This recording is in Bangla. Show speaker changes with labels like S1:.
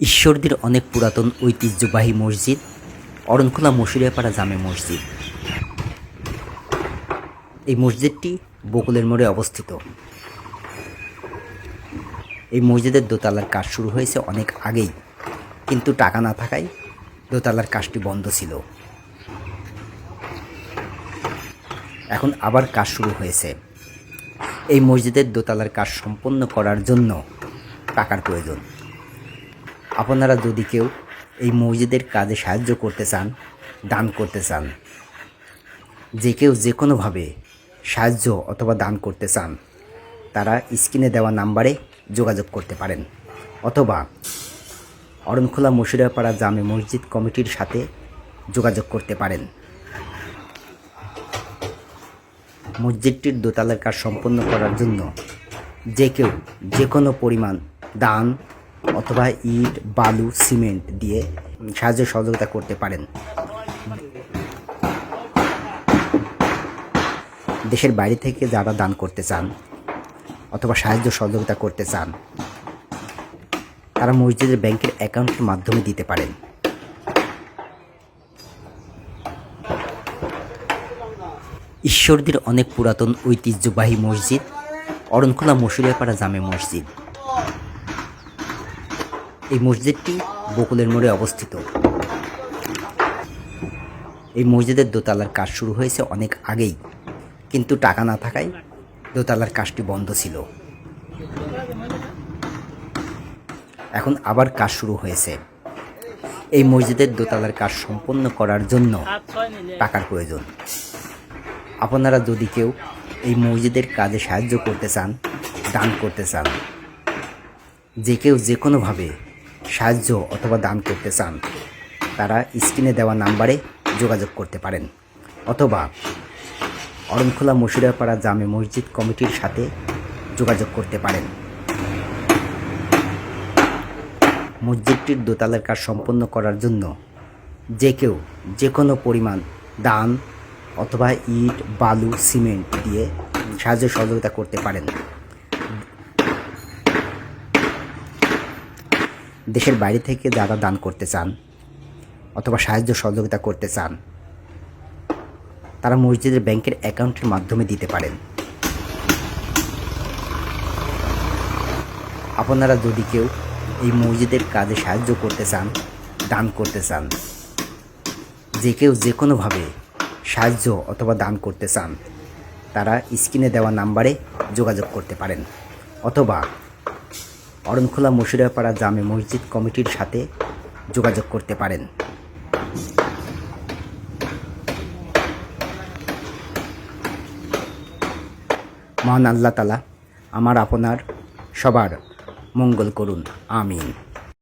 S1: ঈশ্বরদীর অনেক পুরাতন ঐতিহ্যবাহী মসজিদ, অরণখোলা মসুরিয়াপাড়া জামে মসজিদ। এই মসজিদটি বকুলের মোড়ে অবস্থিত। এই মসজিদের দোতলার কাজ শুরু হয়েছে অনেক আগেই, কিন্তু টাকা না থাকায় দোতলার কাজটি বন্ধ ছিল। এখন আবার কাজ শুরু হয়েছে। এই মসজিদের দোতলার কাজ সম্পন্ন করার জন্য টাকার প্রয়োজন। আপনারা যদি কেউ এই মসজিদের কাজে সাহায্য করতে চান, দান করতে চান, যে কেউ যে কোনোভাবে সাহায্য অথবা দান করতে চান, তারা স্ক্রিনে দেওয়া নাম্বারে যোগাযোগ করতে পারেন। অথবা অরণখোলা মুর্শিদাপাড়া জামে মসজিদ কমিটির সাথে যোগাযোগ করতে পারেন। মসজিদটির দোতলার কাজ সম্পন্ন করার জন্য যে কেউ যে কোনো পরিমাণ দান অথবা ইট, বালু, সিমেন্ট দিয়ে সাহায্য সহযোগিতা করতে পারেন। দেশের বাইরে থেকে যারা দান করতে চান অথবা সাহায্য সহযোগিতা করতে চান, তারা মসজিদের ব্যাংকের অ্যাকাউন্টের মাধ্যমে দিতে পারেন। ঈশ্বরদীর অনেক পুরাতন ঐতিহ্যবাহী মসজিদ অরণখোলা মসুরিয়াপাড়া জামে মসজিদ। এই মসজিদটি বকুলের মোড়ে অবস্থিত। এই মসজিদের দোতলার কাজ শুরু হয়েছে অনেক আগেই, কিন্তু টাকা না থাকায় দোতলার কাজটি বন্ধ ছিল। এখন আবার কাজ শুরু হয়েছে। এই মসজিদের দোতলার কাজ সম্পন্ন করার জন্য টাকার প্রয়োজন। আপনারা যদি কেউ এই মসজিদের কাজে সাহায্য করতে চান, দান করতে চান, যে কেউ যে কোনোভাবে সাহায্য অথবা দান করতে চান, তারা স্ক্রিনে দেওয়া নাম্বারে যোগাযোগ করতে পারেন। অথবা অরণখোলা মসুরিয়াপাড়া জামে মসজিদ কমিটির সাথে যোগাযোগ করতে পারেন। মসজিদটির দোতলার কাজ সম্পন্ন করার জন্য যে কেউ যে কোনো পরিমাণ দান অথবা ইট, বালু, সিমেন্ট দিয়ে সাহায্য সহযোগিতা করতে পারেন। দেশের বাইরে থেকে যারা দান করতে চান অথবা সাহায্য সহযোগিতা করতে চান, তারা মসজিদের ব্যাংকের অ্যাকাউন্টের মাধ্যমে দিতে পারেন। আপনারা যদি কেউ এই মসজিদের কাজে সাহায্য করতে চান, দান করতে চান, যে কেউ যে কোনোভাবে সাহায্য অথবা দান করতে চান, তারা স্ক্রিনে দেওয়া নাম্বারে যোগাযোগ করতে পারেন, অথবা অরণখোলা মুর্শিদাপাড়া জামে মসজিদ কমিটির সাথে যোগাযোগ করতে পারেন। মহান আল্লাহ তালা, আমার আপনার সবার মঙ্গল করুন। আমিন।